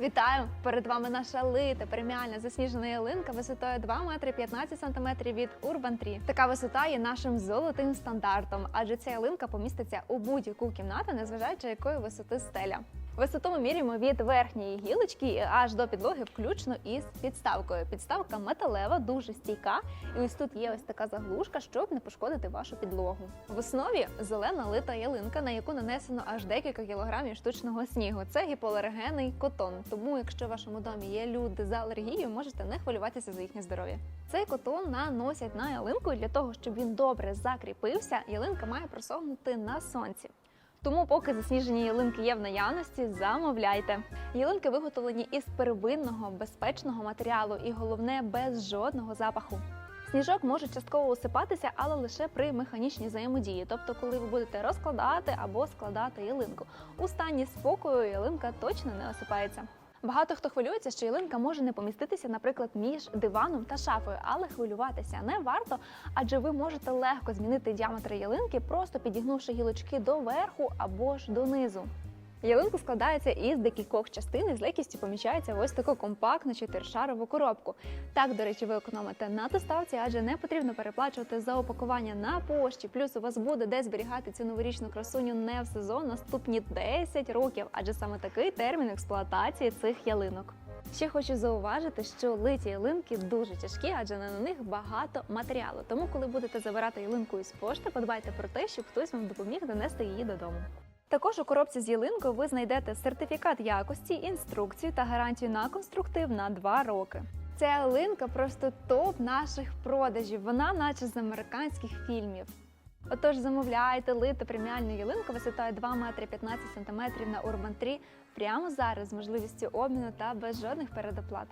Вітаю! Перед вами наша лита преміальна засніжена ялинка висотою 2 метри 15 сантиметрів від Urban Tree. Така висота є нашим золотим стандартом, адже ця ялинка поміститься у будь-яку кімнату, незважаючи якої висоти стеля. Висоту міряємо від верхньої гілочки аж до підлоги, включно із підставкою. Підставка металева, дуже стійка, і ось тут є ось така заглушка, щоб не пошкодити вашу підлогу. В основі зелена лита ялинка, на яку нанесено аж декілька кілограмів штучного снігу. Це гіпоалергенний котон. Тому, якщо в вашому домі є люди з алергією, можете не хвилюватися за їхнє здоров'я. Цей котон наносять на ялинку для того, щоб він добре закріпився. Ялинка має просохнути на сонці. Тому, поки засніжені ялинки є в наявності, замовляйте. Ялинки виготовлені із первинного безпечного матеріалу і головне без жодного запаху. Сніжок може частково усипатися, але лише при механічній взаємодії, тобто, коли ви будете розкладати або складати ялинку. У стані спокою ялинка точно не осипається. Багато хто хвилюється, що ялинка може не поміститися, наприклад, між диваном та шафою, але хвилюватися не варто, адже ви можете легко змінити діаметр ялинки, просто підігнувши гілочки до верху або ж донизу. Ялинка складається із декількох частин і з легкістю поміщається ось таку компактну чотиришарову коробку. Так, до речі, ви економите на доставці, адже не потрібно переплачувати за опакування на пошті. Плюс у вас буде де зберігати цю новорічну красуню не в сезон наступні 10 років, адже саме такий термін експлуатації цих ялинок. Ще хочу зауважити, що литі ялинки дуже тяжкі, адже на них багато матеріалу. Тому, коли будете забирати ялинку із пошти, подбайте про те, щоб хтось вам допоміг донести її додому. Також у коробці з ялинкою ви знайдете сертифікат якості, інструкцію та гарантію на конструктив на 2 роки. Ця ялинка просто топ наших продажів. Вона, наче з американських фільмів. Отож, замовляйте лити преміальну ялинку висотою 2 метри 15 сантиметрів на Urban 3 прямо зараз з можливістю обміну та без жодних передоплат.